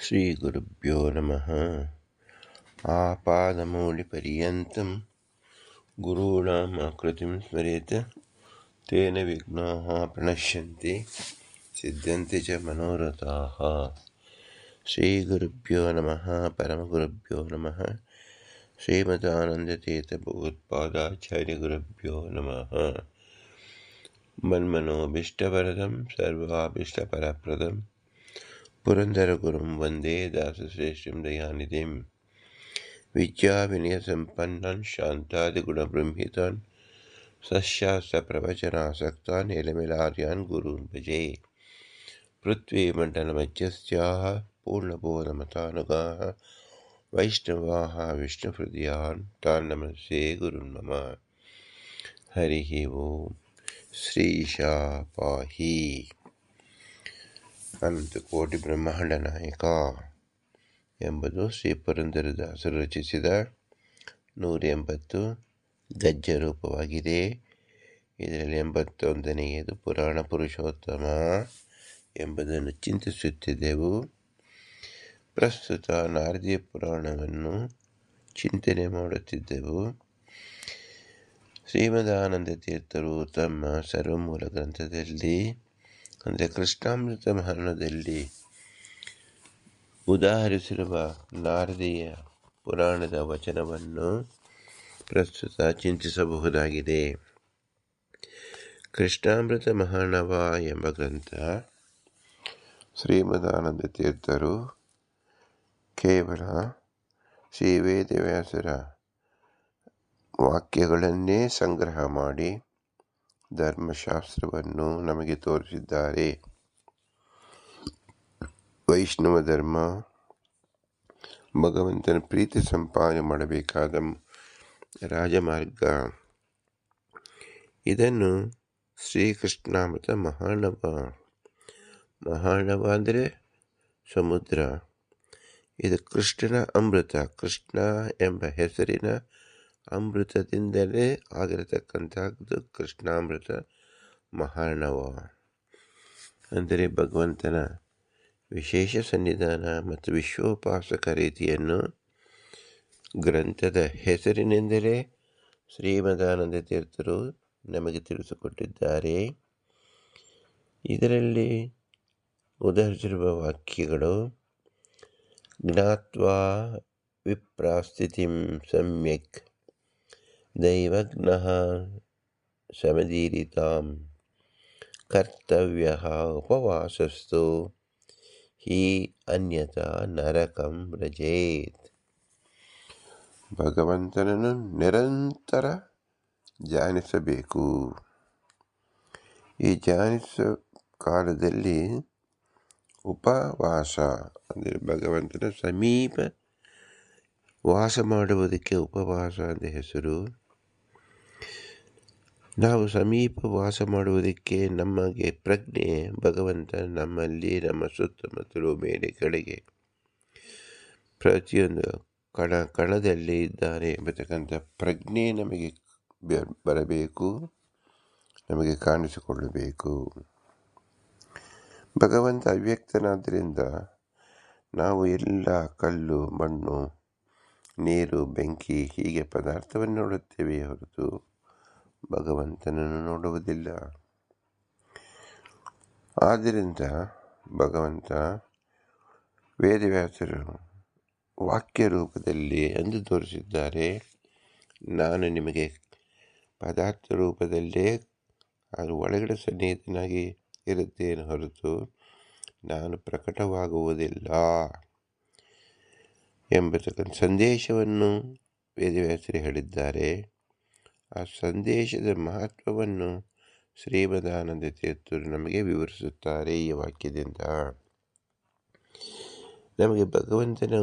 श्रीगुरुभ्यो नमः आपादमौलिपर्यन्तं गुरूणाम् आकृतिं स्मरेत् तेन विघ्नाः प्रणश्यन्ति, सिद्ध्यन्ति च मनोरथाः। श्रीगुरुभ्यो नमः, परमगुरुभ्यो नमः श्रीमदानन्दतीर्थभगवत्पादाचार्यगुरुभ्यो नमः। मन्मनोभीष्टवरदं सर्वाभीष्टपरप्रदं पुरन्दरगुरुं वंदे दासश्रेष्ठं दयानिधिं विद्याविनयसम्पन्नान् शान्तादिगुणबृंहितान् सशास्त्रप्रवचनासक्तान् एलमिलार्यान् गुरु भजे पृथ्वीमण्डलमध्यस्याः पूर्णबोधमतानुगाः वैष्णवाः विष्णुहृदयान् तान् नमस्ये गुरुन् मम हरिः ओं श्रीशा पाहि ಅನಂತಕೋಟಿ ಬ್ರಹ್ಮಾಂಡ ನಾಯಕ ಎಂಬುದು ಶ್ರೀ ಪುರಂದರದಾಸರು ರಚಿಸಿದ ನೂರ ಎಂಬತ್ತು ಗಜ್ಜ ರೂಪವಾಗಿದೆ. ಇದರಲ್ಲಿ ಎಂಬತ್ತೊಂದನೆಯದು ಪುರಾಣ ಪುರುಷೋತ್ತಮ ಎಂಬುದನ್ನು ಚಿಂತಿಸುತ್ತಿದ್ದೆವು. ಪ್ರಸ್ತುತ ನಾರದೀಯ ಪುರಾಣವನ್ನು ಚಿಂತನೆ ಮಾಡುತ್ತಿದ್ದೆವು. ಶ್ರೀಮದಾನಂದ ತೀರ್ಥರು ತಮ್ಮ ಸರ್ವಮೂಲ ಗ್ರಂಥದಲ್ಲಿ ಅಂದರೆ ಕೃಷ್ಣಾಮೃತ ಮಹರಣದಲ್ಲಿ ಉದಾಹರಿಸಿರುವ ನಾರದೀಯ ಪುರಾಣದ ವಚನವನ್ನು ಪ್ರಸ್ತುತ ಚಿಂತಿಸಬಹುದಾಗಿದೆ. ಕೃಷ್ಣಾಮೃತ ಮಹಾಣವ ಎಂಬ ಗ್ರಂಥ ಶ್ರೀಮದಾನಂದ ತೀರ್ಥರು ಕೇವಲ ಶ್ರೀ ವೇದವ್ಯಾಸರ ವಾಕ್ಯಗಳನ್ನೇ ಸಂಗ್ರಹ ಮಾಡಿ ಧರ್ಮಶಾಸ್ತ್ರವನ್ನು ನಮಗೆ ತೋರಿಸಿದ್ದಾರೆ. ವೈಷ್ಣವ ಧರ್ಮ, ಭಗವಂತನ ಪ್ರೀತಿ ಸಂಪಾದನೆ ಮಾಡಬೇಕಾದ ರಾಜಮಾರ್ಗ. ಇದನ್ನು ಶ್ರೀಕೃಷ್ಣಾಮೃತ ಮಹಾನವ. ಮಹಾನವ ಅಂದರೆ ಸಮುದ್ರ. ಇದು ಕೃಷ್ಣನ ಅಮೃತ, ಕೃಷ್ಣ ಎಂಬ ಹೆಸರಿನ ಅಮೃತದಿಂದಲೇ ಆಗಿರತಕ್ಕಂಥದ್ದು ಕೃಷ್ಣಾಮೃತ ಮಹಾರ್ಣವ. ಅಂದರೆ ಭಗವಂತನ ವಿಶೇಷ ಸನ್ನಿಧಾನ ಮತ್ತು ವಿಶ್ವೋಪಾಸಕ ರೀತಿಯನ್ನು ಗ್ರಂಥದ ಹೆಸರಿನಿಂದಲೇ ಶ್ರೀಮದಾನಂದ ತೀರ್ಥರು ನಮಗೆ ತಿಳಿಸಿಕೊಟ್ಟಿದ್ದಾರೆ. ಇದರಲ್ಲಿ ಉದಾಹರಿಸಿರುವ ವಾಕ್ಯಗಳು, ಜ್ಞಾತ್ವಾ ವಿಪ್ರಾಸ್ಥಿತಿಂ ಸಮ್ಯಕ್ ದೈವಜ್ಞಃ ಸಮದೀರಿತಾಂ ಕರ್ತವ್ಯ ಉಪವಾಸಸ್ತು. ಹಿ ಅನ್ಯತಾ ನರಕಂ ವ್ರಜೇತ್. ಭಗವಂತನನ್ನು ನಿರಂತರ ಧ್ಯಾನಿಸಬೇಕು. ಈ ಧ್ಯಾನಿಸ ಕಾಲದಲ್ಲಿ ಉಪವಾಸ, ಅಂದರೆ ಭಗವಂತನ ಸಮೀಪ ವಾಸ ಮಾಡುವುದಕ್ಕೆ ಉಪವಾಸ ಅಂತ ಹೆಸರು. ನಾವು ಸಮೀಪ ವಾಸ ಮಾಡುವುದಕ್ಕೆ ನಮಗೆ ಪ್ರಜ್ಞೆ, ಭಗವಂತ ನಮ್ಮಲ್ಲಿ, ನಮ್ಮ ಸುತ್ತಮುತ್ತಲು ಮೇಲೆ ಕಡೆಗೆ ಪ್ರತಿಯೊಂದು ಕಣ, ಕಣದಲ್ಲಿ ಇದ್ದಾರೆ ಎಂಬತಕ್ಕಂಥ ಪ್ರಜ್ಞೆ ನಮಗೆ ಬರಬೇಕು, ನಮಗೆ ಕಾಣಿಸಿಕೊಳ್ಳಬೇಕು. ಭಗವಂತ ಅವ್ಯಕ್ತನಾದ್ದರಿಂದ ನಾವು ಎಲ್ಲ ಕಲ್ಲು, ಮಣ್ಣು ನೀರು, ಬೆಂಕಿ ಹೀಗೆ ಪದಾರ್ಥವನ್ನು ನೋಡುತ್ತೇವೆ ಹೊರತು ಭಗವಂತನನ್ನು ನೋಡುವುದಿಲ್ಲ. ಆದ್ದರಿಂದ ಭಗವಂತ ವೇದವ್ಯಾಸರು ವಾಕ್ಯ ರೂಪದಲ್ಲಿ ಎಂದು ತೋರಿಸಿದ್ದಾರೆ. ನಾನು ನಿಮಗೆ ಪದಾರ್ಥ ರೂಪದಲ್ಲೇ ಅದು ಒಳಗಡೆ ಸನ್ನಿಹಿತನಾಗಿ ಇರುತ್ತೇನೆ ಹೊರತು ನಾನು ಪ್ರಕಟವಾಗುವುದಿಲ್ಲ. ಎಂಬತಕ್ಕಂಥ ಸಂದೇಶವನ್ನು ವೇದವ್ಯಾಸರು ಹೇಳಿದ್ದಾರೆ. ಆ ಸಂದೇಶದ ಮಹತ್ವವನ್ನು ಶ್ರೀಮದಾನಂದ ತೀರ್ಥರು ನಮಗೆ ವಿವರಿಸುತ್ತಾರೆ ಈ ವಾಕ್ಯದಿಂದ. ನಮಗೆ ಭಗವಂತನ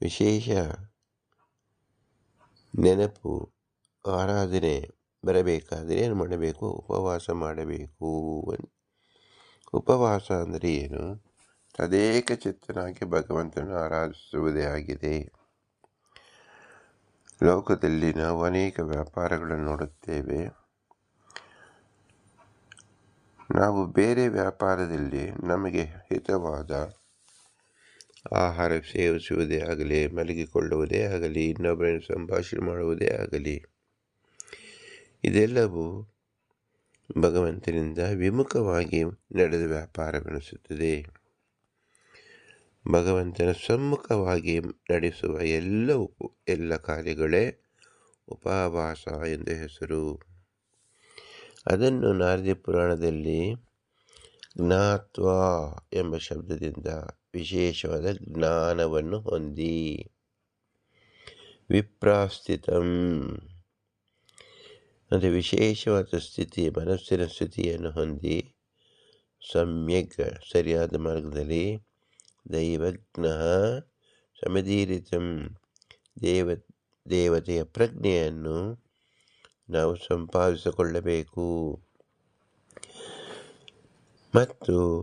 ವಿಶೇಷ ನೆನಪು, ಆರಾಧನೆ ಬರಬೇಕಾದರೆ ಏನು ಮಾಡಬೇಕು? ಉಪವಾಸ ಮಾಡಬೇಕು. ಉಪವಾಸ ಅಂದರೆ ಏನು? ತದೇಕ ಚಿತ್ತನಾಗಿ ಭಗವಂತನ ಆರಾಧಿಸುವುದೇ ಆಗಿದೆ. ಲೋಕದಲ್ಲಿ ನಾವು ಅನೇಕ ವ್ಯಾಪಾರಗಳನ್ನು ನೋಡುತ್ತೇವೆ. ನಾವು ಬೇರೆ ವ್ಯಾಪಾರದಲ್ಲಿ ನಮಗೆ ಹಿತವಾದ ಆಹಾರ ಸೇವಿಸುವುದೇ ಆಗಲಿ, ಮಲಗಿಕೊಳ್ಳುವುದೇ ಆಗಲಿ, ಇನ್ನೊಬ್ಬರನ್ನು ಸಂಭಾಷಣೆ ಮಾಡುವುದೇ ಆಗಲಿ, ಇದೆಲ್ಲವೂ ಭಗವಂತನಿಂದ ವಿಮುಖವಾಗಿ ನಡೆದ ವ್ಯಾಪಾರವೆನಿಸುತ್ತದೆ. ಭಗವಂತನ ಸಮ್ಮುಖವಾಗಿ ನಡೆಸುವ ಎಲ್ಲ ಉಪ ಎಲ್ಲ ಕಾರ್ಯಗಳೇ ಉಪವಾಸ ಎಂದು ಹೆಸರು. ಅದನ್ನು ನಾರದಿ ಪುರಾಣದಲ್ಲಿ ಜ್ಞಾತ್ವ ಎಂಬ ಶಬ್ದದಿಂದ ವಿಶೇಷವಾದ ಜ್ಞಾನವನ್ನು ಹೊಂದಿ. ವಿಪ್ರಾಸ್ಥಿತಂ ಅಂದರೆ ವಿಶೇಷವಾದ ಸ್ಥಿತಿ, ಮನಸ್ಸಿನ ಸ್ಥಿತಿಯನ್ನು ಹೊಂದಿ, ಸಮ್ಯಕ್ ಸರಿಯಾದ ಮಾರ್ಗದಲ್ಲಿ ದೈವಜ್ಞ ಸಮಧೀರಿತಂ ದೇವ, ದೇವತೆಯ ಪ್ರಜ್ಞೆಯನ್ನು ನಾವು ಸಂಪಾದಿಸಿಕೊಳ್ಳಬೇಕು. ಮತ್ತು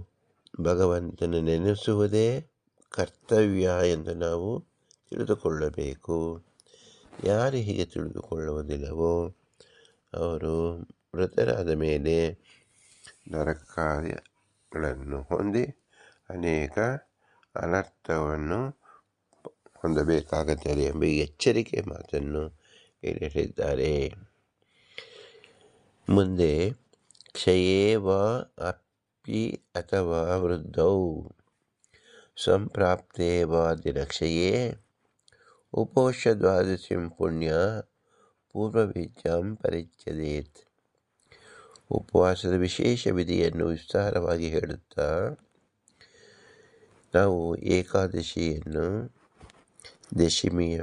ಭಗವಂತನ ನೆನೆಸುವುದೇ ಕರ್ತವ್ಯ ಎಂದು ನಾವು ತಿಳಿದುಕೊಳ್ಳಬೇಕು. ಯಾರು ಹೀಗೆ ತಿಳಿದುಕೊಳ್ಳುವುದಿಲ್ಲವೋ ಅವರು ಮೃತರಾದ ಮೇಲೆ ನರಕಾರ್ಯಗಳನ್ನು ಹೊಂದಿ ಅನೇಕ ಅನರ್ಥವನ್ನು ಹೊಂದಬೇಕಾಗುತ್ತದೆ ಎಂಬ ಎಚ್ಚರಿಕೆ ಮಾತನ್ನು ಹೇಳಿದ್ದಾರೆ. ಮುಂದೆ ಕ್ಷಯೇ ವಾ ಅಪ್ಪಿ ಅಥವಾ ವೃದ್ಧೌ ಸಂಪ್ರಾಪ್ತೆ ವಾ ದಿನಕ್ಷಯೇ ಉಪೋಷ ದ್ವಾದಶಿಂ ಪುಣ್ಯ ಪೂರ್ವವಿದ್ಯಾಂ ಪರಿಚ್ಛದೇತ್ ಉಪವಾಸದ ವಿಶೇಷ ವಿಧಿಯನ್ನು ವಿಸ್ತಾರವಾಗಿ ಹೇಳುತ್ತಾ ನಾವು ಏಕಾದಶಿಯನ್ನು ದಶಮಿಯ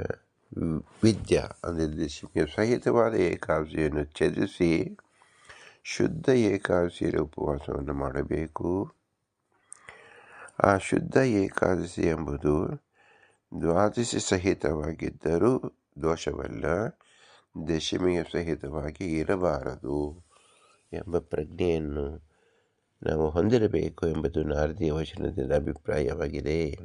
ವಿದ್ಯ, ಅಂದರೆ ದಶಮಿಯ ಸಹಿತವಾದ ಏಕಾದಶಿಯನ್ನು ತ್ಯಜಿಸಿ ಶುದ್ಧ ಏಕಾದಶಿಯ ಉಪವಾಸವನ್ನು ಮಾಡಬೇಕು. ಆ ಶುದ್ಧ ಏಕಾದಶಿ ಎಂಬುದು ದ್ವಾದಶಿ ಸಹಿತವಾಗಿದ್ದರೂ ದೋಷವಲ್ಲ, ದಶಮಿಯ ಸಹಿತವಾಗಿ ಇರಬಾರದು ಎಂಬ ಪ್ರಜ್ಞೆಯನ್ನು ನಾವು ಹೊಂದಿರಬೇಕು ಎಂಬುದು ನಾರದಿಯ ವಚನದಿಂದ ಅಭಿಪ್ರಾಯವಾಗಿದೆ.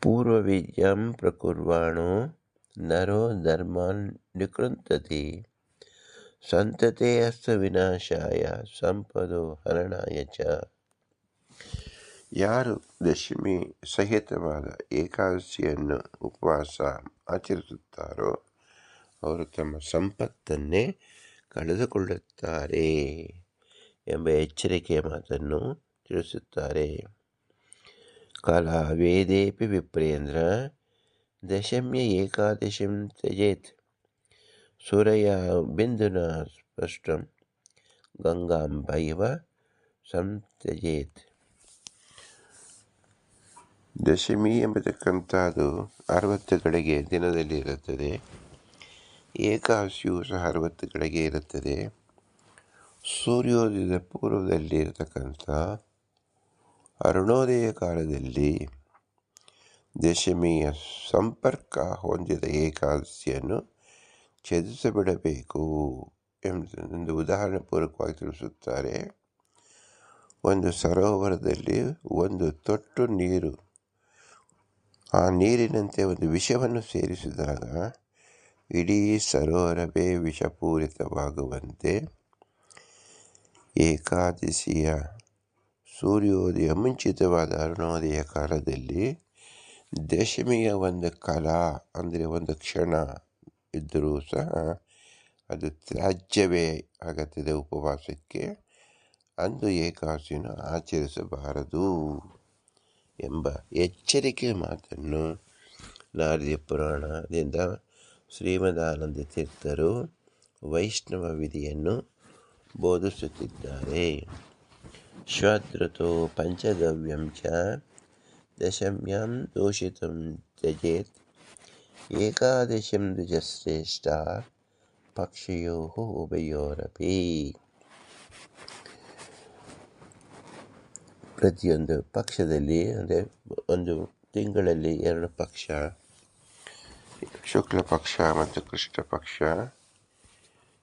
ಪೂರ್ವವಿದ್ಯಂ ಪ್ರಕುರ್ವಾಣೋ ನರೋ ಧರ್ಮಾನ್ ನಿಕೃಂತತಿ. ಸಂತತೆ ಅಸ್ತ ವಿನಾಶಾಯ ಸಂಪದೋ ಹರಣಾಯ ಚ. ಯಾರು ದಶಮಿ ಸಹಿತವಾದ ಏಕಾದಶಿಯನ್ನು ಉಪವಾಸ ಆಚರಿಸುತ್ತಾರೋ ಅವರು ತಮ್ಮ ಸಂಪತ್ತನ್ನೇ ಕಳೆದುಕೊಳ್ಳುತ್ತಾರೆ ಎಂಬ ಎಚ್ಚರಿಕೆಯ ಮಾತನ್ನು ತಿಳಿಸುತ್ತಾರೆ. ಕಾಲ ವೇದೇಪಿ ವಿಪ್ರೇಂದ್ರ ದಶಮ್ಯ ಏಕಾದಶಿಂ ತ್ಯಜೇತ್ ಸುರಯ ಬಿಂದುನ ಸ್ಪಷ್ಟಂ ಗಂಗಾಂಬೈವ ಸಂತ್ಯಜೇತ್ ದಶಮಿ ಎಂಬತಕ್ಕಂಥದ್ದು ಅರವತ್ತು ಗಳಿಗೆ ದಿನದಲ್ಲಿ ಇರುತ್ತದೆ ಏಕಾದಶಿಯು ಸಹ ಅರವತ್ತು ಕೆಳಗೆ ಇರುತ್ತದೆ. ಸೂರ್ಯೋದಯದ ಪೂರ್ವದಲ್ಲಿ ಇರತಕ್ಕಂಥ ಅರುಣೋದಯ ಕಾಲದಲ್ಲಿ ದಶಮಿಯ ಸಂಪರ್ಕ ಹೊಂದಿದ ಏಕಾದಶಿಯನ್ನು ಛೇದಿಸಬಿಡಬೇಕು ಎಂಬುದೊಂದು ಉದಾಹರಣೆ ಪೂರ್ವಕವಾಗಿ ತಿಳಿಸುತ್ತಾರೆ. ಒಂದು ಸರೋವರದಲ್ಲಿ ಒಂದು ತೊಟ್ಟು ನೀರು, ಆ ನೀರಿನಂತೆ ಒಂದು ವಿಷವನ್ನು ಸೇರಿಸಿದಾಗ ಇಡೀ ಸರೋವರವೇ ವಿಷಪೂರಿತವಾಗುವಂತೆ ಏಕಾದಶಿಯ ಸೂರ್ಯೋದಯ, ಮುಂಚಿತವಾದ ಅರುಣೋದಯ ಕಾಲದಲ್ಲಿ ದಶಮಿಯ ಒಂದು ಕಲಾ, ಅಂದರೆ ಒಂದು ಕ್ಷಣ ಇದ್ದರೂ ಸಹ ಅದು ತ್ಯಾಜ್ಯವೇ ಆಗುತ್ತದೆ ಉಪವಾಸಕ್ಕೆ. ಅಂದು ಏಕಾದಶಿಯನ್ನು ಆಚರಿಸಬಾರದು ಎಂಬ ಎಚ್ಚರಿಕೆ ಮಾತನ್ನು ನಾರದಿ ಪುರಾಣದಿಂದ ಶ್ರೀಮದಾನಂದ ತೀರ್ಥರು ವೈಷ್ಣವ ವಿಧಿಯನ್ನು ಬೋಧಿಸುತ್ತಿದ್ದಾರೆ. ಶ್ವಾತೃತೋ ಪಂಚದವ್ಯಂ ಚ ದಶಮ್ಯಾಂ ದೋಷಿತಂ ತ್ಯಜೇತ್ ಏಕಾದಶಂ ದ್ವಿಜಶ್ರೇಷ್ಠ ಪಕ್ಷಿಯೋ ಉಭಯೋರಪಿ. ಪ್ರತಿಯೊಂದು ಪಕ್ಷದಲ್ಲಿ, ಅಂದರೆ ಒಂದು ತಿಂಗಳಲ್ಲಿ ಎರಡು ಪಕ್ಷ ಶುಕ್ಲ ಪಕ್ಷ ಮತ್ತು ಕೃಷ್ಣ ಪಕ್ಷ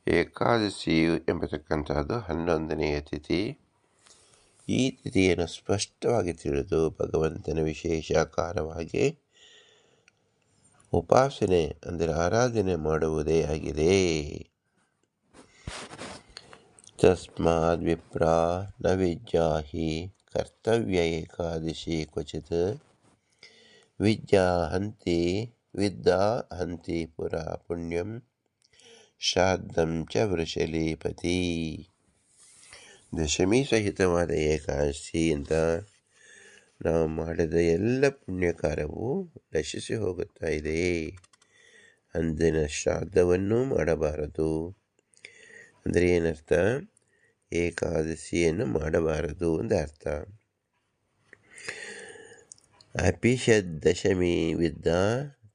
ಏಕಾದಶಿಯು ಎಂಬತಕ್ಕಂಥದ್ದು ಹನ್ನೊಂದನೆಯ ತಿಥಿ. ಈ ತಿಥಿಯನ್ನು ಸ್ಪಷ್ಟವಾಗಿ ತಿಳಿದು ಭಗವಂತನ ವಿಶೇಷಾಕಾರವಾಗಿ ಉಪಾಸನೆ ಅಂದರೆ ಆರಾಧನೆ ಮಾಡುವುದೇ ಆಗಿದೆ. ತಸ್ಮಾದ್ ವಿಪ್ರ ನ ವಿಜ್ಜಾಹಿ ಕರ್ತವ್ಯ ಏಕಾದಶಿ ಕ್ವಚಿತ್ ವಿದ್ಯಾ ಹಂತಿ ವಿದ್ಯಾ ಹಂತಿ ಪುರ ಪುಣ್ಯಂ ಶ್ರಾದ್ದಂ ಚ ವೃಷಲೀಪತಿ ದಶಮಿ ಸಹಿತವಾದ ಏಕಾದಶಿಯಿಂದ ನಾವು ಮಾಡಿದ ಎಲ್ಲ ಪುಣ್ಯಕಾರವು ನಶಿಸಿ ಹೋಗುತ್ತಾ ಇದೆ. ಅಂದಿನ ಶ್ರಾದ್ದವನ್ನೂ ಮಾಡಬಾರದು. ಅಂದರೆ ಏನರ್ಥ? ಏಕಾದಶಿಯನ್ನು ಮಾಡಬಾರದು ಅಂತ ಅರ್ಥ. ಅಪಿಷದ್ ದಶಮಿ ವಿದ್ದ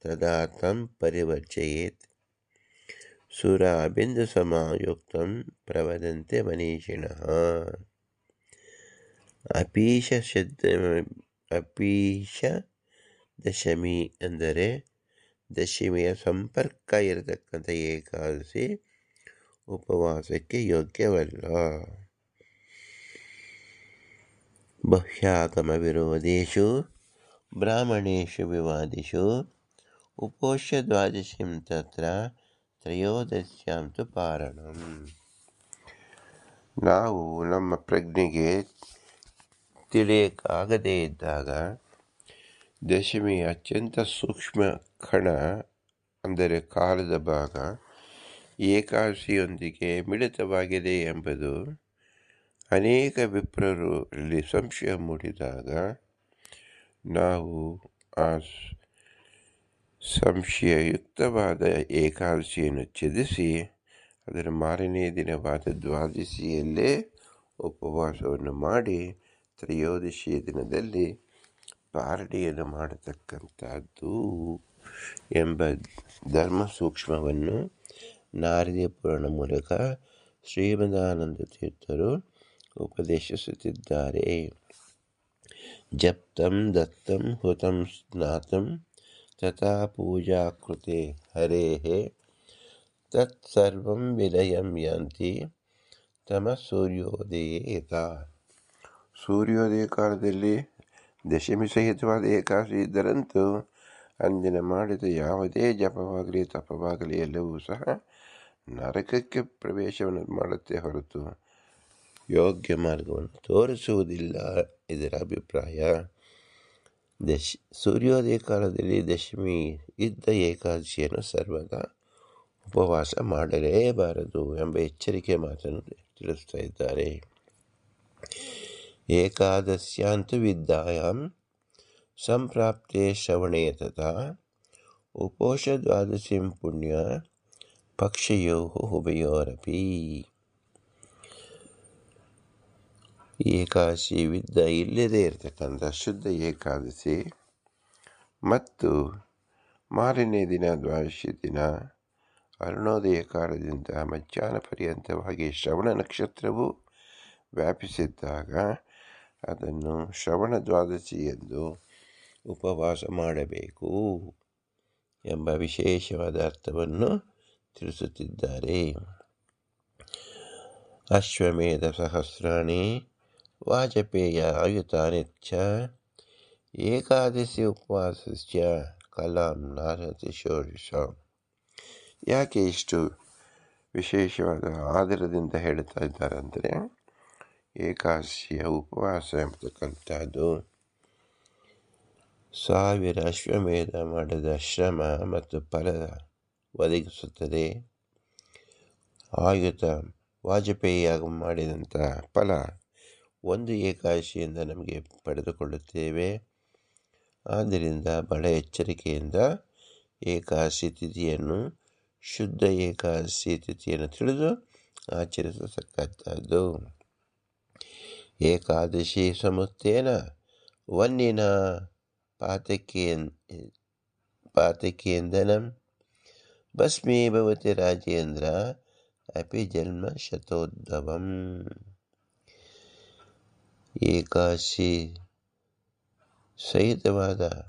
ತದಾ ತಂ ಪರಿವರ್ಜಯೇತ್ ಸುರಾಬಿಂದು ಸಮಾಯುಕ್ತಂ ಪ್ರವದಂತೆ ಮನೀಷಿಣಃ ಅಪೀಶ ಶಬ್ದ ಅಪೀಶ ದಶಮಿ ಅಂದರೆ ದಶಮಿಯ ಸಂಪರ್ಕ ಇರತಕ್ಕಂಥ ಏಕಾದಶಿ ಉಪವಾಸಕ್ಕೆ ಯೋಗ್ಯವಲ್ಲ ಬಹ್ಯಾಗಮ ವಿರೋಧೇಶು ಬ್ರಾಹ್ಮಣೇಶು ವಿವಾದಿಷು ಉಪೋಷ್ಯ ದ್ವಾದಶಿಂ ತತ್ರ ತ್ರಯೋದಶ್ಯಾಂ ತು ಪಾರಣಂ. ನಾವು ನಮ್ಮ ಪ್ರಜ್ಞೆಗೆ ತಿಳಿಯಕ್ಕಾಗದೇ ಇದ್ದಾಗ ದಶಮಿ ಅತ್ಯಂತ ಸೂಕ್ಷ್ಮ ಕಣ ಅಂದರೆ ಕಾಲದ ಭಾಗ ಏಕಾದಶಿಯೊಂದಿಗೆ ಮಿಳಿತವಾಗಿದೆ ಎಂಬುದು ಅನೇಕ ವಿಪ್ರರಲ್ಲಿ ಸಂಶಯ ಮೂಡಿದಾಗ ನಾವು ಆ ಸಂಶಯಯುಕ್ತವಾದ ಏಕಾದಶಿಯನ್ನು ಛೇದಿಸಿ, ಅದರ ಮಾರನೇ ದಿನವಾದ ದ್ವಾದಶಿಯಲ್ಲೇ ಉಪವಾಸವನ್ನು ಮಾಡಿ ತ್ರಯೋದಶಿಯ ದಿನದಲ್ಲಿ ಪಾರಣೆಯನ್ನು ಮಾಡತಕ್ಕಂಥದ್ದು ಎಂಬ ಧರ್ಮ ಸೂಕ್ಷ್ಮವನ್ನು ನಾರದ ಪುರಾಣ ಮೂಲಕ ಶ್ರೀಮದಾನಂದ ತೀರ್ಥರು ಉಪದೇಶಿಸುತ್ತಿದ್ದಾರೆ. ಜಪ್ತಂ ದತ್ತಂ ಹುತಂ ಸ್ನಾತಂ ತಥಾ ಪೂಜಾ ಕೃತೆ ಹರೇಃ ತತ್ಸರ್ವಂ ವಿಲಯಂ ಯಂತಿ ತಮ ಸೂರ್ಯೋದಯೇ ಸೂರ್ಯೋದಯ ಕಾಲದಲ್ಲಿ ದಶಮಿ ಸಹಿತವಾದ ಏಕಾದಶಿ ಇದ್ದರಂತೂ ಅಂದಿನ ಮಾಡಿದ ಯಾವುದೇ ಜಪವಾಗಲಿ, ತಪವಾಗಲಿ ಎಲ್ಲವೂ ಸಹ ನರಕಕ್ಕೆ ಪ್ರವೇಶವನ್ನು ಮಾಡುತ್ತೆ ಹೊರತು ಯೋಗ್ಯ ಮಾರ್ಗವನ್ನು ತೋರಿಸುವುದಿಲ್ಲ ಇದರ ಅಭಿಪ್ರಾಯ. ದಶ ಸೂರ್ಯೋದಯ ಕಾಲದಲ್ಲಿ ದಶಮಿ ಇದ್ದ ಏಕಾದಶಿಯನ್ನು ಸರ್ವದಾ ಉಪವಾಸ ಮಾಡಲೇಬಾರದು ಎಂಬ ಎಚ್ಚರಿಕೆ ಮಾತನ್ನು ತಿಳಿಸ್ತಾ ಇದ್ದಾರೆ. ಏಕಾದಶ್ಯಾಂತು ವಿದ್ಯಾಯಾಂ ಸಂಪ್ರಾಪ್ತೆ ಶ್ರವಣೇ ತಥಾ ಉಪೋಷ ದ್ವಾದಶಿ ಪುಣ್ಯ ಪಕ್ಷಯೋ ಉಭಯೋರಪಿ ಏಕಾದಶಿ ವಿದ್ದ ಇಲ್ಲದೇ ಇರತಕ್ಕಂಥ ಶುದ್ಧ ಏಕಾದಶಿ ಮತ್ತು ಮಾರನೇ ದಿನ ದ್ವಾದಶಿ ದಿನ ಅರುಣೋದಯ ಕಾಲದಿಂದ ಮಧ್ಯಾಹ್ನ ಪರ್ಯಂತವಾಗಿ ಶ್ರವಣ ನಕ್ಷತ್ರವು ವ್ಯಾಪಿಸಿದ್ದಾಗ ಅದನ್ನು ಶ್ರವಣ ದ್ವಾದಶಿ ಎಂದು ಉಪವಾಸ ಮಾಡಬೇಕು ಎಂಬ ವಿಶೇಷವಾದ ಅರ್ಥವನ್ನು ತಿಳಿಸುತ್ತಿದ್ದಾರೆ. ಅಶ್ವಮೇಧ ಸಹಸ್ರಾಣಿ ವಾಜಪೇಯ ಆಯುತಾನಿತ್ಯ ಏಕಾದಶಿ ಉಪವಾಸಸ್ಯ ಕಲಾಂ ನಾರತಿ ಷೋಡಶ ಯಾಕೆ ಇಷ್ಟು ವಿಶೇಷವಾದ ಆಧಾರದಿಂದ ಹೇಳ್ತಾ ಇದ್ದಾರೆ ಅಂದರೆ ಏಕಾದಶಿಯ ಉಪವಾಸ ಎಂಬತಕ್ಕಂಥದ್ದು ಸಾವಿರ ಅಶ್ವಮೇಧ ಮಾಡಿದ ಶ್ರಮ ಮತ್ತು ಫಲ ಒದಗಿಸುತ್ತದೆ ಆಯುತ ವಾಜಪೇಯಿಯಾಗಿ ಮಾಡಿದಂಥ ಫಲ ಒಂದು ಏಕಾದಶಿಯಿಂದ ನಮಗೆ ಪಡೆದುಕೊಳ್ಳುತ್ತೇವೆ. ಆದ್ದರಿಂದ ಬಹಳ ಎಚ್ಚರಿಕೆಯಿಂದ ಏಕಾದಶಿ ತಿಥಿಯನ್ನು, ಶುದ್ಧ ಏಕಾದಶಿ ತಿಥಿಯನ್ನು ತಿಳಿದು ಆಚರಿಸತಕ್ಕಂಥದ್ದು. ಏಕಾದಶಿ ಸಮುತ್ತೇನ ವನ್ನಿನ ಪಾತಕೇನ್, ಪಾತಕೇಂದನಂ ಭಸ್ಮೀಭವತಿ ರಾಜೇಂದ್ರ ಅಪಿ ಜನ್ಮ ಶತೋದ್ಭವಂ. ಏಕಾದಶಿ ಸಹಿತವಾದ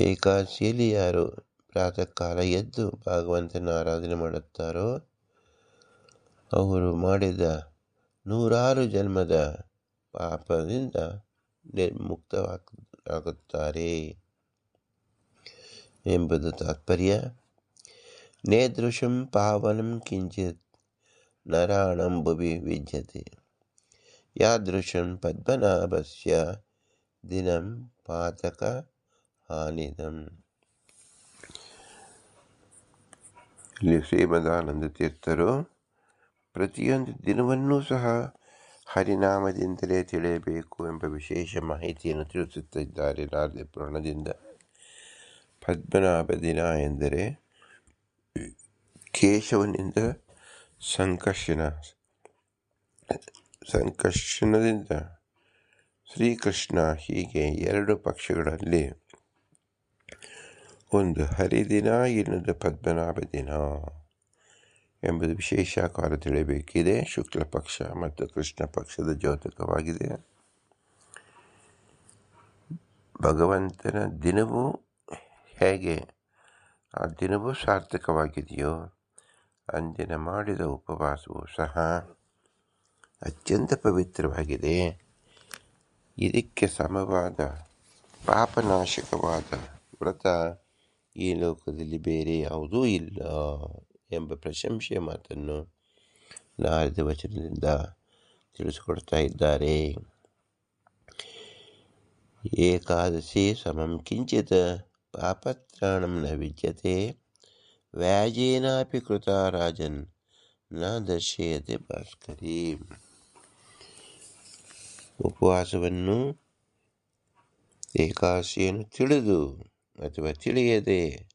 ಏಕಾಶಿಯಲ್ಲಿ ಯಾರು ಪ್ರಾತಃ ಕಾಲ ಎದ್ದು ಭಗವಂತನ ಆರಾಧನೆ ಮಾಡುತ್ತಾರೋ, ಅವರು ಮಾಡಿದ ನೂರಾರು ಜನ್ಮದ ಪಾಪದಿಂದ ನಿರ್ಮುಕ್ತವಾಗುತ್ತಾರೆ ಎಂಬುದು ತಾತ್ಪರ್ಯ. ನೇದೃಶಂ ಪಾವನಂ ಕಿಂಚಿತ್ ನರಾಣಂ ಭುವಿ ವಿದ್ಯತೆ. ಯಾದೃಶಂ ಪದ್ಮನಾಭಸ್ಯ ದಿನಂ ಹಾನಿದಂ ಇಲ್ಲಿ ಶ್ರೀಮದಾನಂದ ತೀರ್ಥರು ಪ್ರತಿಯೊಂದು ದಿನವನ್ನೂ ಸಹ ಹರಿನಾಮದಿಂದಲೇ ತಿಳಿಯಬೇಕು ಎಂಬ ವಿಶೇಷ ಮಾಹಿತಿಯನ್ನು ತಿಳಿಸುತ್ತಿದ್ದಾರೆ ನಾರದೆ ಪುರಾಣದಿಂದ. ಪದ್ಮನಾಭ ದಿನ ಎಂದರೆ ಕೇಶವನಿಂದ ಸಂಕರ್ಷಣ. ಸಂಕರ್ಷಣದಿಂದ ಶ್ರೀಕೃಷ್ಣ ಹೀಗೆ ಎರಡು ಪಕ್ಷಗಳಲ್ಲಿ ಒಂದು ಹರಿದಿನ, ಇನ್ನೊಂದು ಪದ್ಮನಾಭ ದಿನ ಎಂಬುದು ವಿಶೇಷ ಕಾಲ ತಿಳಿಯಬೇಕಿದೆ. ಶುಕ್ಲ ಪಕ್ಷ ಮತ್ತು ಕೃಷ್ಣ ಪಕ್ಷದ ದ್ಯೋತಕವಾಗಿದೆ. ಭಗವಂತನ ದಿನವೂ ಹೇಗೆ, ಆ ದಿನವೂ ಸಾರ್ಥಕವಾಗಿದೆಯೋ, ಅಂದಿನ ಮಾಡಿದ ಉಪವಾಸವೂ ಸಹ ಅತ್ಯಂತ ಪವಿತ್ರವಾಗಿದೆ. ಇದಕ್ಕೆ ಸಮವಾದ ಪಾಪನಾಶಕವಾದ ವ್ರತ ಈ ಲೋಕದಲ್ಲಿ ಬೇರೆ ಯಾವುದೂ ಇಲ್ಲ ಎಂಬ ಪ್ರಶಂಸೆಯ ಮಾತನ್ನು ನಾರದ ವಚನದಿಂದ ತಿಳಿಸಿಕೊಡ್ತಾ ಇದ್ದಾರೆ. ಏಕಾದಶಿ ಸಮಂ ಕಿಂಚಿತ್ ಪಾಪತ್ರಾಣಂ ನ ವಿದ್ಯತೆ, ವ್ಯಾಜೇನಾಪಿ ಕೃತ ರಾಜನ್ನ ದರ್ಶಯತೆ ಭಾಸ್ಕರಿ. ಉಪವಾಸವನ್ನು ಏಕಾದಶಿಯನ್ನು ತಿಳಿದು ಅಥವಾ ತಿಳಿಯದೆ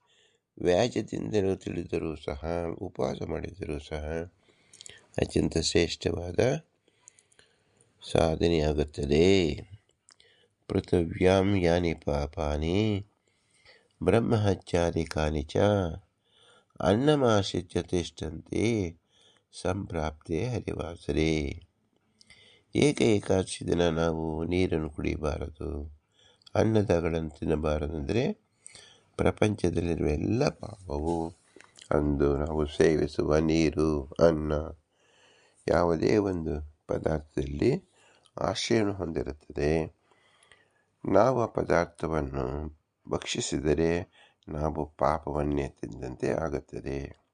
ವ್ಯಾಜದಿಂದಲೂ ತಿಳಿದರೂ ಸಹ, ಉಪವಾಸ ಮಾಡಿದರೂ ಸಹ ಅತ್ಯಂತ ಶ್ರೇಷ್ಠವಾದ ಸಾಧನೆಯಾಗುತ್ತದೆ. ಪೃಥವ್ಯಾಂ ಯಾನಿ ಪಾಪಾನಿ ಬ್ರಹ್ಮಹತ್ಯಾದಿಕಾನಿ ಚ ಅನ್ನಮಾಶ್ರಿತ್ಯ ತಿಷ್ಟಂತೆ ಸಂಪ್ರಾಪ್ತೆ ಹರಿವಾಸರೆ. ಏಕ ಏಕಾದಶಿ ದಿನ ನಾವು ನೀರನ್ನು ಕುಡಿಯಬಾರದು ಅನ್ನದಗಳನ್ನು ತಿನ್ನಬಾರದಂದರೆ ಪ್ರಪಂಚದಲ್ಲಿರುವ ಎಲ್ಲ ಪಾಪವು ಅಂದು ನಾವು ಸೇವಿಸುವ ನೀರು, ಅನ್ನ, ಯಾವುದೇ ಒಂದು ಪದಾರ್ಥದಲ್ಲಿ ಆಶ್ರಯವನ್ನು ಹೊಂದಿರುತ್ತದೆ. ನಾವು ಆ ಪದಾರ್ಥವನ್ನು ಭಕ್ಷಿಸಿದರೆ ನಾವು ಪಾಪವನ್ನೇ ತಿಂದಂತೆ ಆಗುತ್ತದೆ.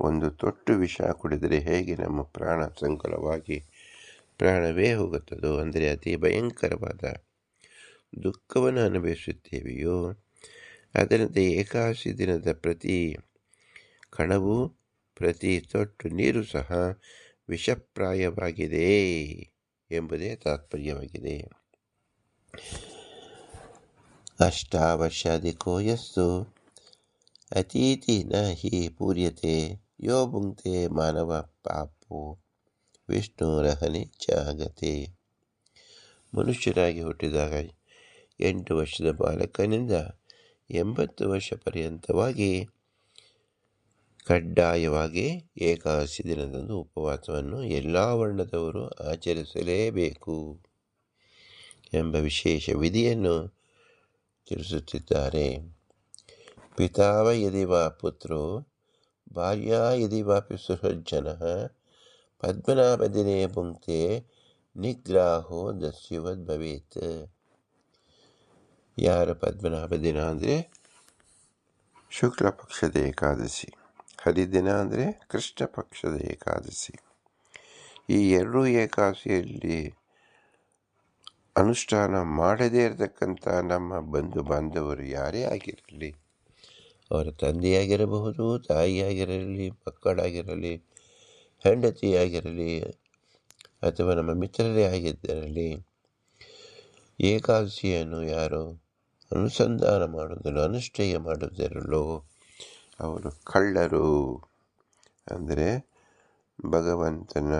ಒಂದು ತೊಟ್ಟು ವಿಷ ಕುಡಿದರೆ ಹೇಗೆ ನಮ್ಮ ಪ್ರಾಣ ಸಂಕಲವಾಗಿ ಪ್ರಾಣವೇ ಹೋಗುತ್ತದೋ? ಅಂದರೆ ಅತಿ ಭಯಂಕರವಾದ ದುಃಖವನ್ನು ಅನುಭವಿಸುತ್ತೇವೆಯೋ? ಅದರಂತೆ ಏಕಾದಶಿ ದಿನದ ಪ್ರತಿ ಕಣವು ಪ್ರತಿ ತೊಟ್ಟು ನೀರು ಸಹ ವಿಷಪ್ರಾಯವಾಗಿದೆ ಎಂಬುದೇ ತಾತ್ಪರ್ಯವಾಗಿದೆ. ಅಷ್ಟಾವಶ್ಯಾಧಿಕೋ ಯಸ್ಸು. ನ ಹಿ ಪೂರ್ಯತೆ ಯೋ ಮಾನವ ಪಾಪೋ. ವಿಷ್ಣುರಹನಿ ಚಾಗತೆ ಮನುಷ್ಯರಾಗಿ ಹುಟ್ಟಿದಾಗ ಎಂಟು ವರ್ಷದ ಬಾಲಕನಿಂದ ಎಂಬತ್ತು ವರ್ಷ ಪರ್ಯಂತವಾಗಿ ಕಡ್ಡಾಯವಾಗಿ ಏಕಾದಶಿ ದಿನದಂದು ಉಪವಾಸವನ್ನು ಎಲ್ಲ ವರ್ಣದವರು ಆಚರಿಸಲೇಬೇಕು ಎಂಬ ವಿಶೇಷ ವಿಧಿಯನ್ನು ತಿಳಿಸುತ್ತಿದ್ದಾರೆ. ಪಿತಾವ ಯದಿ ವಾ ಪುತ್ರೋ, ಭಾರ್ಯ ಯದಿ ವಾಪಿ ಪದ್ಮನಾಭದಿನೇ ಭುಂಕ್ತೆ ನಿಗ್ರಾಹೋ ದಸ್ಯುವದ್ ಭವೇತ್ ಯಾರ ಪದ್ಮನಾಭ ದಿನ ಅಂದರೆ ಶುಕ್ಲ ಪಕ್ಷದ ಏಕಾದಶಿ ಹರಿದಿನ ಅಂದರೆ ಕೃಷ್ಣ ಪಕ್ಷದ ಏಕಾದಶಿ ಈ ಎರಡೂ ಏಕಾದಶಿಯಲ್ಲಿ ಅನುಷ್ಠಾನ ಮಾಡದೇ ಇರತಕ್ಕಂಥ ನಮ್ಮ ಬಂಧು ಬಾಂಧವರು ಯಾರೇ ಆಗಿರಲಿ, ಅವರ ತಂದೆಯಾಗಿರಬಹುದು, ತಾಯಿಯಾಗಿರಲಿ, ಮಕ್ಕಳಾಗಿರಲಿ ಹೆಂಡತಿಯಾಗಿರಲಿ ಅಥವಾ ನಮ್ಮ ಮಿತ್ರರೇ ಆಗಿದ್ದಿರಲಿ ಏಕಾದಶಿಯನ್ನು ಯಾರು ಅನುಸಂಧಾನ ಮಾಡುವುದನ್ನು ಅನುಷ್ಠೇಯ ಮಾಡುವುದರಲ್ಲೋ ಅವರು ಕಳ್ಳರು. ಅಂದರೆ ಭಗವಂತನ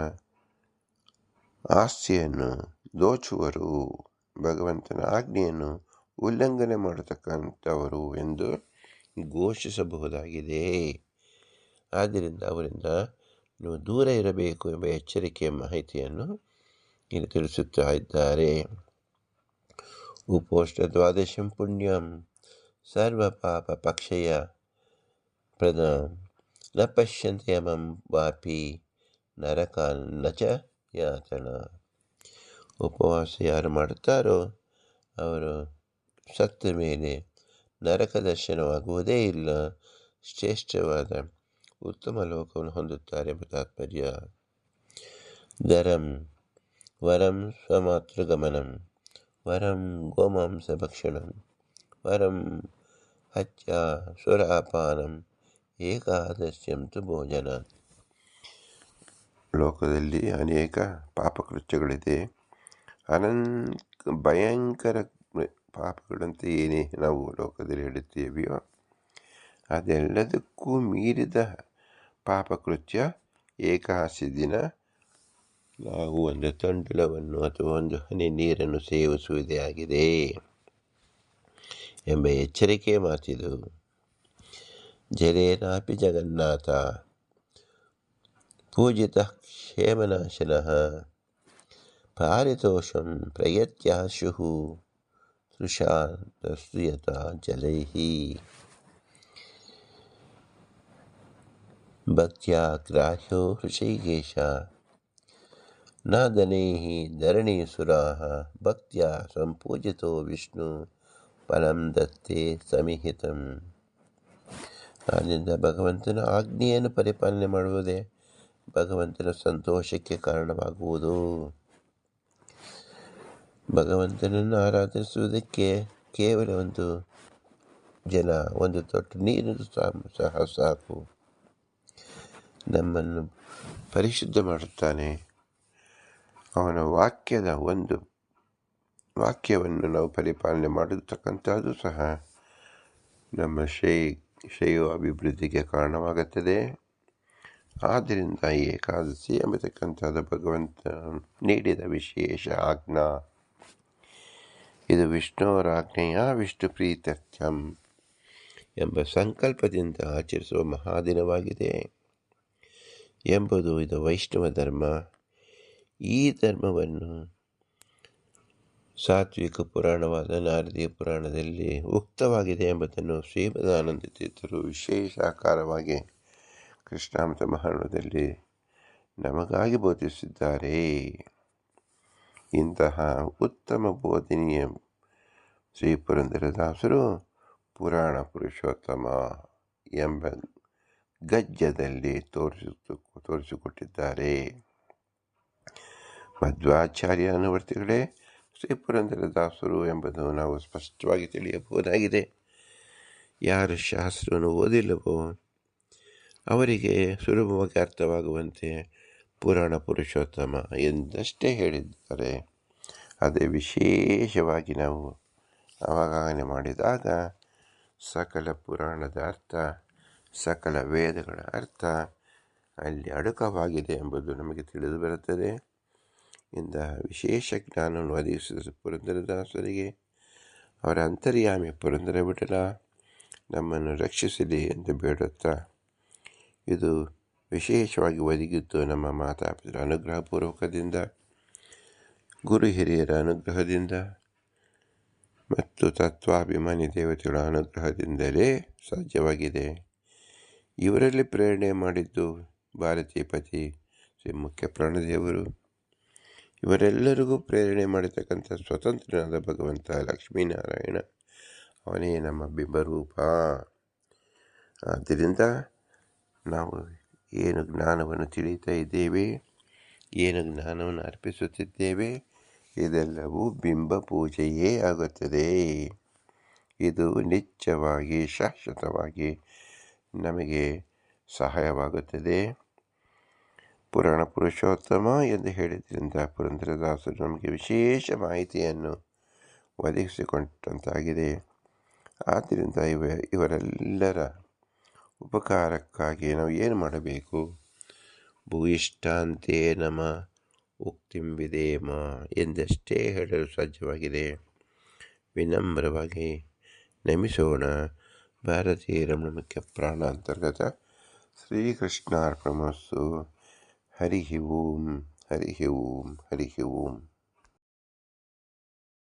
ಆಸ್ತಿಯನ್ನು ದೋಚುವರು, ಭಗವಂತನ ಆಜ್ಞೆಯನ್ನು ಉಲ್ಲಂಘನೆ ಮಾಡತಕ್ಕಂಥವರು ಎಂದು ಘೋಷಿಸಬಹುದಾಗಿದೆ. ಆದ್ದರಿಂದ ಅವರಿಂದ ನೀವು ದೂರ ಇರಬೇಕು ಎಂಬ ಎಚ್ಚರಿಕೆಯ ಮಾಹಿತಿಯನ್ನು ಇಲ್ಲಿ ತಿಳಿಸುತ್ತಾ ಇದ್ದಾರೆ. ಉಪೋಷ್ಟ ದ್ವಾದಶಂ ಪುಣ್ಯಂ ಸರ್ವ ಪಾಪ ಪಕ್ಷಯ ಪ್ರದ ನ ಪಶ್ಯಂತೆ ಯಮಂ ವಾಪಿ ನರಕ ನಚ ಯಾತನ. ಉಪವಾಸ ಯಾರು ಮಾಡುತ್ತಾರೋ ಅವರು ಸತ್ತ ಮೇಲೆ ನರಕ ದರ್ಶನವಾಗುವುದೇ ಇಲ್ಲ. ಶ್ರೇಷ್ಠವಾದ ಉತ್ತಮ ಲೋಕವನ್ನು ಹೊಂದುತ್ತಾರೆ ಎಂಬ ತಾತ್ಪರ್ಯ ಧರಂ ವರಂ ಸ್ವಮಾತೃಗಮನಂ ವರಂ ಗೋಮಾಂಸಭಕ್ಷಣಂ ವರಂ ಹತ್ಯ ಸುರಾಪಾನಂ ಏಕಾದಶ್ಯಂ ತು ಭೋಜನ ಲೋಕದಲ್ಲಿ ಅನೇಕ ಪಾಪಕೃತ್ಯಗಳಿದೆ ಅನನ್ ಭಯಂಕರ ಪಾಪಗಳಂತೆ ಏನೇ ನಾವು ಲೋಕದಲ್ಲಿ ಹೇಳುತ್ತೇವೆಯೋ ಅದೆಲ್ಲದಕ್ಕೂ ಮೀರಿದ ಪಾಪಕೃತ್ಯ ಏಕಾಸಿ ದಿನ ನಾವು ಒಂದು ತಂಡುಲವನ್ನು ಅಥವಾ ಒಂದು ಹನಿ ನೀರನ್ನು ಸೇವಿಸುವುದೇ ಆಗಿದೆ ಎಂಬ ಎಚ್ಚರಿಕೆ ಮಾತಿದು. ಜಲೇನಾಪಿ ಜಗನ್ನಾಥ, ಪೂಜಿತ ಕ್ಷೇಮನಾಶನಃ, ಪಾರಿತೋಷಂ ಪ್ರಯತ್ಯಾಶು ಸುಶಾಸ್ತೂಯತ ಜಲೈಃ ಭಕ್ತ್ಯಾ ಗ್ರಾಹ್ಯೋ ಹೃಷಿಕೇಶ ನ ದನೈಃ ಧರಣೀಸುರಾः ಭಕ್ತ್ಯಾ ಸಂಪೂಜಿತೋ ವಿಷ್ಣು, ಫಲಂ ದತ್ತೆ ಸಮಿಹಿತಂ. ಆದ್ದರಿಂದ ಭಗವಂತನ ಆಜ್ಞೆಯನ್ನು ಪರಿಪಾಲನೆ ಮಾಡುವುದೇ ಭಗವಂತನ ಸಂತೋಷಕ್ಕೆ ಕಾರಣವಾಗುವುದು. ಭಗವಂತನನ್ನು ಆರಾಧಿಸುವುದಕ್ಕೆ ಕೇವಲ ಒಂದು ಜನ ಒಂದು ತೊಟ್ಟು ನೀರು ಸಹ ಸಾಕು. ನಮ್ಮನ್ನು ಪರಿಶುದ್ಧ ಮಾಡುತ್ತಾನೆ. ಅವನ ವಾಕ್ಯದ ಒಂದು ವಾಕ್ಯವನ್ನು ನಾವು ಪರಿಪಾಲನೆ ಮಾಡತಕ್ಕಂಥದ್ದು ಸಹ ನಮ್ಮ ಶ್ರೇ ಶ್ರೇಯೋ ಅಭಿವೃದ್ಧಿಗೆ ಕಾರಣವಾಗುತ್ತದೆ. ಆದ್ದರಿಂದ ಏಕಾದಶಿ ಎಂಬತಕ್ಕಂಥದ್ದು ಭಗವಂತ ನೀಡಿದ ವಿಶೇಷ ಆಜ್ಞಾ. ಇದು ವಿಷ್ಣುವರ ಆಜ್ಞೆಯ ವಿಷ್ಣು ಪ್ರೀತ್ಯರ್ಥ್ಯಂ ಎಂಬ ಸಂಕಲ್ಪದಿಂದ ಆಚರಿಸುವ ಮಹಾದಿನವಾಗಿದೆ. ಎಂಬುದು ಇದು ವೈಷ್ಣವ ಧರ್ಮ. ಈ ಧರ್ಮವನ್ನು ಸಾತ್ವಿಕ ಪುರಾಣವಾದ ನಾರದೀಯ ಪುರಾಣದಲ್ಲಿ ಉಕ್ತವಾಗಿದೆ ಎಂಬುದನ್ನು ಶ್ರೀಮದಾನಂದ ತೀರ್ಥರು ವಿಶೇಷ ಆಕಾರವಾಗಿ ಕೃಷ್ಣಾಮೃತ ಮಹಾಣದಲ್ಲಿ ನಮಗಾಗಿ ಬೋಧಿಸಿದ್ದಾರೆ. ಇಂತಹ ಉತ್ತಮ ಬೋಧನೀಯ ಶ್ರೀ ಪುರಂದರದಾಸರು ಪುರಾಣ ಪುರುಷೋತ್ತಮ ಎಂಬ ಗಜ್ಜದಲ್ಲಿ ತೋರಿಸಿ ತೋರಿಸಿಕೊಟ್ಟಿದ್ದಾರೆ. ಮಧ್ವಾಚಾರ್ಯ ಅನುವರ್ತಿಗಳೇ ಶ್ರೀ ಪುರಂದರದಾಸರು ಎಂಬುದು ನಾವು ಸ್ಪಷ್ಟವಾಗಿ ತಿಳಿಯಬಹುದಾಗಿದೆ. ಯಾರು ಶಾಸ್ತ್ರವನ್ನು ಓದಿಲ್ಲವೋ, ಅವರಿಗೆ ಸುಲಭವಾಗಿ ಅರ್ಥವಾಗುವಂತೆ ಪುರಾಣ ಪುರುಷೋತ್ತಮ ಎಂದಷ್ಟೇ ಹೇಳಿದ್ದಾರೆ. ಅದೇ ವಿಶೇಷವಾಗಿ ನಾವು ಅವಗಾಹನೆ ಮಾಡಿದಾಗ ಸಕಲ ಪುರಾಣದ ಅರ್ಥ ಸಕಲ ವೇದಗಳ ಅರ್ಥ ಅಲ್ಲಿ ಅಡಕವಾಗಿದೆ ಎಂಬುದು ನಮಗೆ ತಿಳಿದು ಬರುತ್ತದೆ. ಇಂದ ವಿಶೇಷ ಜ್ಞಾನವನ್ನು ಒದಗಿಸಿದ ಪುರಂದರದಾಸರಿಗೆ ಅವರ ಅಂತರ್ಯಾಮಿ ಪುರಂದರ ಬಿಡಲ. ನಮ್ಮನ್ನು ರಕ್ಷಿಸಲಿ ಎಂದು ಬೇಡುತ್ತಾ. ಇದು ವಿಶೇಷವಾಗಿ ಒದಗಿದ್ದು ನಮ್ಮ ಮಾತಾಪಿತರ ಅನುಗ್ರಹಪೂರ್ವಕದಿಂದ, ಗುರು ಹಿರಿಯರ ಅನುಗ್ರಹದಿಂದ ಮತ್ತು ತತ್ವಾಭಿಮಾನಿ ದೇವತೆಗಳ ಅನುಗ್ರಹದಿಂದಲೇ ಸಾಧ್ಯವಾಗಿದೆ. ಇವರಲ್ಲಿ ಪ್ರೇರಣೆ ಮಾಡಿದ್ದು ಭಾರತೀಯ ಪತಿ ಶ್ರೀ ಮುಖ್ಯ ಪ್ರಾಣದೇವರು ಇವರೆಲ್ಲರಿಗೂ ಪ್ರೇರಣೆ ಮಾಡಿರ್ತಕ್ಕಂಥ ಸ್ವತಂತ್ರನಾದ ಭಗವಂತ ಲಕ್ಷ್ಮೀನಾರಾಯಣ. ಅವನೇ ನಮ್ಮ ಬಿಂಬರೂಪ. ಆದ್ದರಿಂದ ನಾವು ಏನು ಜ್ಞಾನವನ್ನು ತಿಳಿತಾ ಇದ್ದೇವೆ, ಏನು ಜ್ಞಾನವನ್ನು ಅರ್ಪಿಸುತ್ತಿದ್ದೇವೆ, ಇದೆಲ್ಲವೂ ಬಿಂಬ ಪೂಜೆಯೇ ಆಗುತ್ತದೆ. ಇದು ನಿತ್ಯವಾಗಿ ಶಾಶ್ವತವಾಗಿ ನಮಗೆ ಸಹಾಯವಾಗುತ್ತದೆ. ಪುರಾಣ ಪುರುಷೋತ್ತಮ ಎಂದು ಹೇಳಿದ್ರಿಂದ ಪುರಂದರದಾಸರು ನಮಗೆ ವಿಶೇಷ ಮಾಹಿತಿಯನ್ನು ಒದಗಿಸಿಕೊಂಡಂತಾಗಿದೆ ಆದ್ದರಿಂದ ಇವ, ಇವರೆಲ್ಲರ ಉಪಕಾರಕ್ಕಾಗಿ ನಾವು ಏನು ಮಾಡಬೇಕು? ಭೂಯಿಷ್ಠಾಂತೆ ನಮ ಉಕ್ತಿಂಬಿದೇಮ ಎಂದಷ್ಟೇ ಹೇಳಲು ಸಾಧ್ಯವಾಗಿದೆ. ವಿನಮ್ರವಾಗಿ ನಮಿಸೋಣ. భారతీయులమునకు ప్రాణ అంతర్గత శ్రీకృష్ణార్పణమస్తు హరి ఓం హరి ఓం హరి ఓం